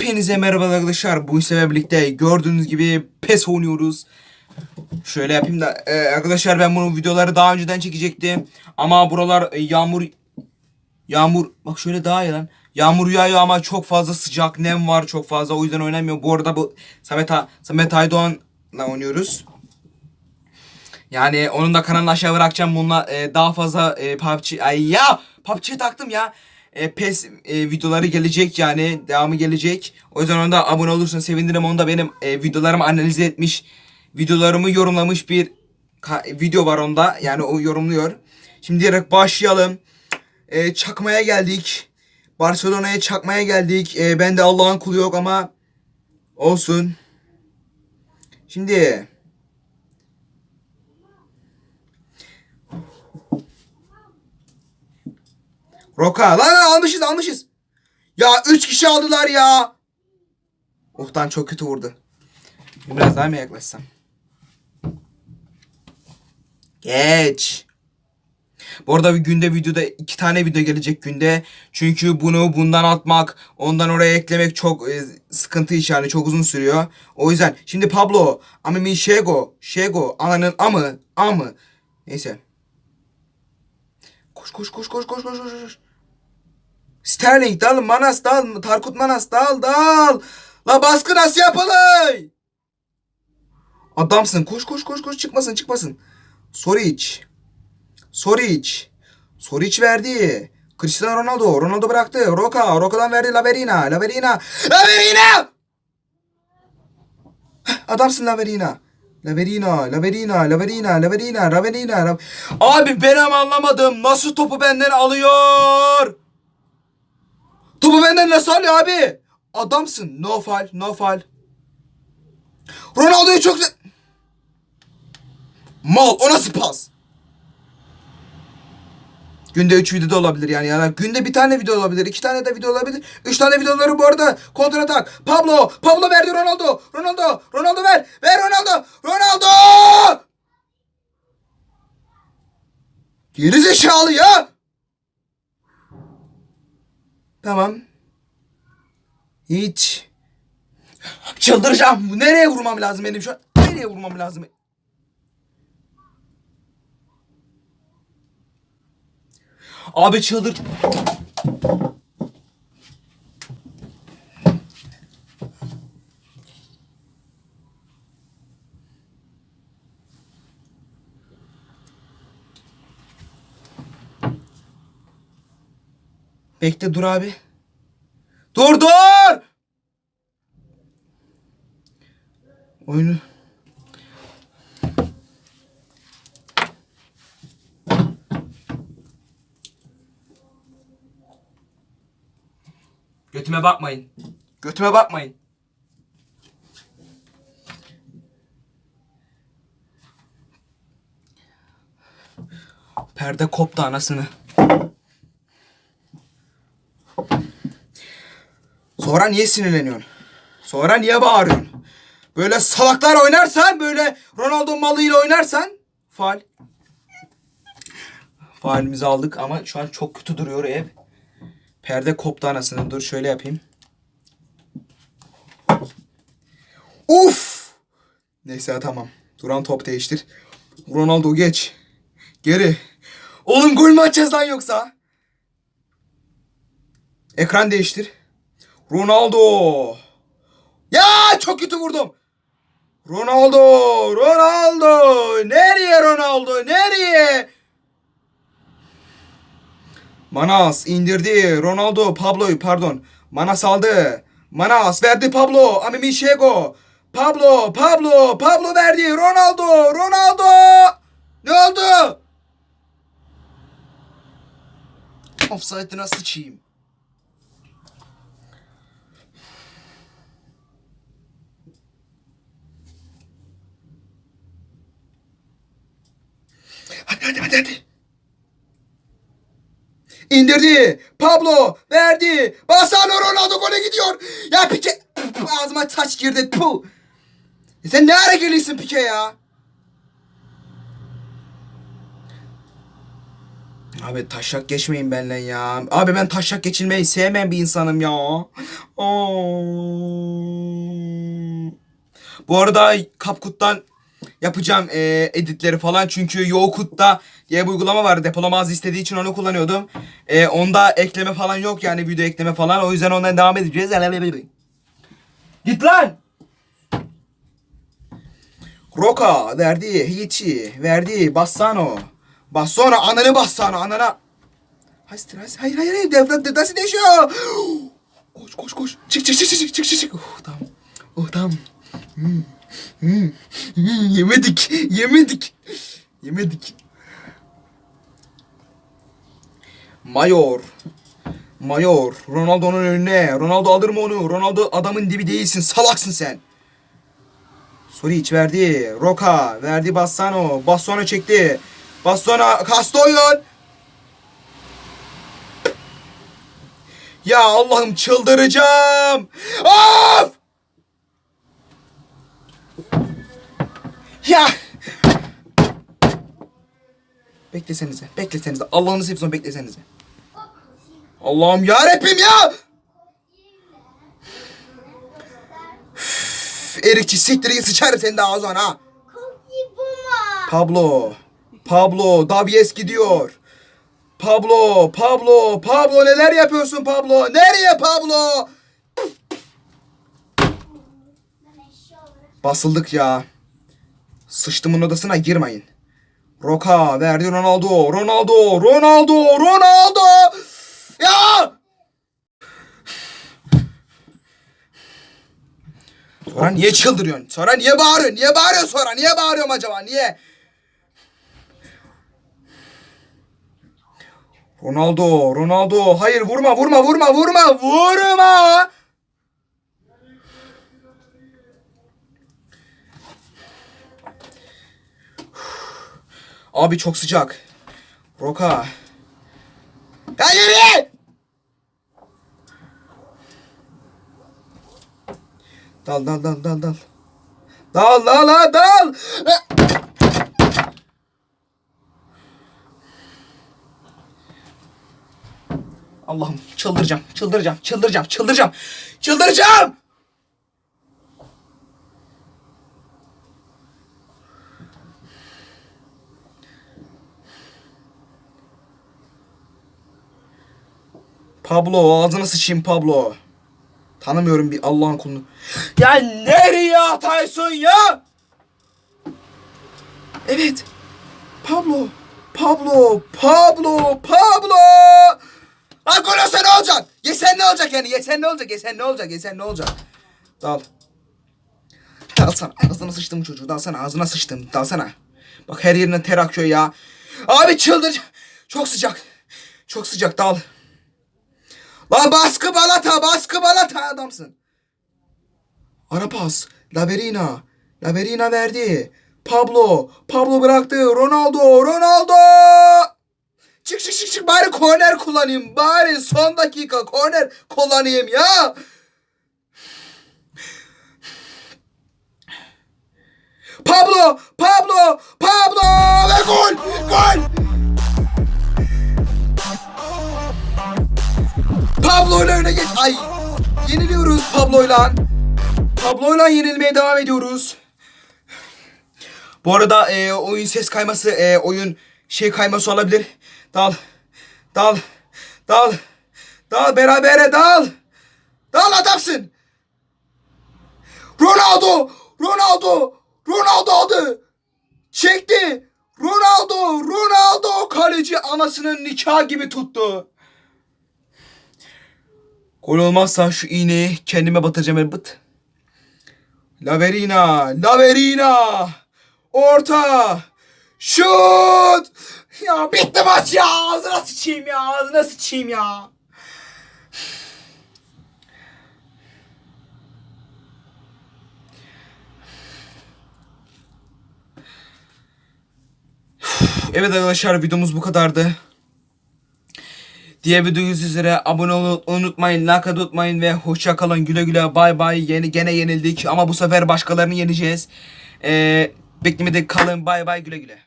Hepinize merhaba arkadaşlar. Bu sefer birlikte gördüğünüz gibi PES oynuyoruz. Şöyle yapayım da e, arkadaşlar ben bunu videoları daha önceden çekecektim. Ama buralar e, yağmur yağmur bak şöyle daha iyi lan. Yağmur yağıyor ama çok fazla sıcak nem var çok fazla o yüzden oynamıyor. Bu arada bu Samet, A- Samet Aydoğan'la oynuyoruz. Yani onun da kanalını aşağı bırakacağım. Bununla e, daha fazla e, PUBG... Ay ya! PUBG'ye taktım ya. E, PES e, videoları gelecek yani. Devamı gelecek. O yüzden onda abone olursan sevinirim. Onda benim e, videolarımı analiz etmiş. Videolarımı yorumlamış bir video var onda. Yani o yorumluyor. Şimdi direkt başlayalım. E, çakmaya geldik. Barcelona'ya çakmaya geldik. E, ben de Allah'ın kulu yok ama olsun. Şimdi Roka. Lan lan almışız almışız. Ya 3 kişi aldılar ya. Ohtan çok kötü vurdu. Biraz daha mı yaklaşsam? Geç. Bu arada bir günde videoda iki tane video gelecek günde. Çünkü bunu bundan atmak, ondan oraya eklemek çok e, sıkıntı iş yani çok uzun sürüyor. O yüzden şimdi Pablo, Amimi Şego, Şego, ananın amı, amı. Neyse. Koş koş koş koş koş koş koş. Sterling dal, Manas dal, Tarkut Manas dal dal. La baskı nasıl yapılır? Adamsın koş koş koş koş çıkmasın çıkmasın. Soric. Soric. Soric verdi. Cristiano Ronaldo. Ronaldo bıraktı. Roka. Roka'dan verdi Laverina. Laverina. Laverina! Adamsın Laverina. Laverina, Laverina, Laverina, Laverina, Laverina. Lav- Abi benim anlamadım. Nasıl topu benden alıyor? Topu benden nasıl alıyor abi? Adamsın. No faul, no faul. Ronaldo'yu çok... Mal, o nasıl pas? Günde 3 video da olabilir yani. yani. Günde bir tane video olabilir. iki tane de video olabilir. Üç tane videoları bu arada kontra atak. Pablo. Pablo verdi Ronaldo. Ronaldo. Ronaldo ver. Ver Ronaldo. Ronaldo. Geri zekalı ya. Tamam. Hiç. Çıldıracağım. Nereye vurmam lazım benim şu an? Nereye vurmam lazım? Abi çıldır. Bekle dur abi. Dur dur! Oyunu. Götüme bakmayın. Götüme bakmayın. Perde koptu anasını. Sonra niye sinirleniyorsun? Sonra niye bağırıyorsun? Böyle salaklar oynarsan, böyle Ronaldo malıyla oynarsan faal. Faalimizi aldık ama şu an çok kötü duruyor ev. Perde koptu anasını. Dur şöyle yapayım. Uf! Neyse tamam. Duran top değiştir. Ronaldo geç. Geri. Oğlum gol mü atacağız lan yoksa? Ekran değiştir. Ronaldo. Ya çok kötü vurdum. Ronaldo. Ronaldo. Nereye Ronaldo? Nereye? Manas indirdi. Ronaldo Pablo'yu pardon. Manas aldı. Manas verdi Pablo. Amimi Şego. Pablo, Pablo, Pablo verdi. Ronaldo, Ronaldo. Ne oldu? Offside'ına sıçayım. Hadi hadi hadi hadi. İndirdi. Pablo verdi. Basano Ronaldo gole gidiyor. Ya Pike ağzıma taş girdi. Puh. E sen ne ara geliyorsun Pike ya? Abi taşak geçmeyin benimle ya. Abi ben taşak geçilmeyi sevmeyen bir insanım ya. Oo. Bu arada CapCut'tan yapacağım e, editleri falan. Çünkü YoCut'ta diye bir uygulama var. Depolama az istediği için onu kullanıyordum. E, onda ekleme falan yok yani video ekleme falan. O yüzden ondan devam edeceğiz. Git lan! Roka verdi, Hiçi verdi, Bassano. Bassano, ananı Bassano, anana. Hayır, hayır, hayır, hayır, devlet nasıl değişiyor? Koş, koş, koş. Çık, çık, çık, çık, çık, çık, çık. Oh, tamam. Oh, tamam. Hmm, yemedik, yemedik, yemedik. Mayor. Mayor. Ronaldo'nun önüne. Ronaldo alır mı onu? Ronaldo adamın dibi değilsin. Salaksın sen. Suric verdi. Roka verdi Bassano. Bassano çekti. Bassano Kastoyun. Ya Allah'ım çıldıracağım. Of! Ya. Beklesenize. Beklesenize. Allah'ını seversen beklesenize. Allah'ım ya Rabbim ya. Erikçi siktir git sıçarım senin de ağzına ha. Pablo. Pablo. Davies gidiyor. Pablo. Pablo. Pablo neler yapıyorsun Pablo? Nereye Pablo? Basıldık ya. Sıçtımın odasına girmeyin. Roka verdi Ronaldo. Ronaldo. Ronaldo. Ronaldo. Ya! Sonra niye çıldırıyorsun? Sonra niye bağırıyorsun? Niye bağırıyorsun sonra? Niye bağırıyorum acaba? Niye? Ronaldo, Ronaldo. Hayır vurma, vurma, vurma, vurma, vurma. Abi çok sıcak. Roka. Hayır! Dal dal dal dal dal. Dal dal dal dal. Allah'ım çıldıracağım, çıldıracağım, çıldıracağım, çıldıracağım, çıldıracağım. Pablo ağzına sıçayım Pablo. Tanımıyorum bir Allah'ın kulunu. Ya nereye atıyorsun ya? Evet. Pablo. Pablo. Pablo. Pablo. Lan gol olsa ne olacak? Yesen ne olacak yani? Yesen ne olacak? Yesen ne olacak? Yesen ne olacak? Dal. Dalsana. Ağzına sıçtım çocuğu. Dalsana. Ağzına sıçtım. Dalsana. Bak her yerinden ter akıyor ya. Abi çıldır. Çok sıcak. Çok sıcak. Dal. Lan baskı balata, baskı balata adamsın. Ara pas. Laverina. Laverina verdi. Pablo. Pablo bıraktı. Ronaldo. Ronaldo. Çık çık çık çık. Bari korner kullanayım. Bari son dakika korner kullanayım ya. Pablo. Pablo. Pablo. Ve gol. Gol. Ay. Yeniliyoruz Pablo'yla. Pablo'yla yenilmeye devam ediyoruz. Bu arada e, oyun ses kayması, e, oyun şey kayması olabilir. Dal. Dal. Dal. Dal berabere dal. Dal adamsın. Ronaldo. Ronaldo. Ronaldo aldı. Çekti. Ronaldo. Ronaldo kaleci anasının nikah gibi tuttu. Gol olmazsa şu iğneyi kendime batacağım elbet. Laverina, Laverina. Orta. Şut. Ya bitti maç ya. Ağzına sıçayım ya. Ağzına sıçayım ya. Evet arkadaşlar videomuz bu kadardı. Diğer videomuz üzere abone olmayı unutmayın, like unutmayın ve hoşça kalın. Güle güle bay bay. Yeni gene yenildik ama bu sefer başkalarını yeneceğiz. Ee, beklemede kalın. Bay bay güle güle.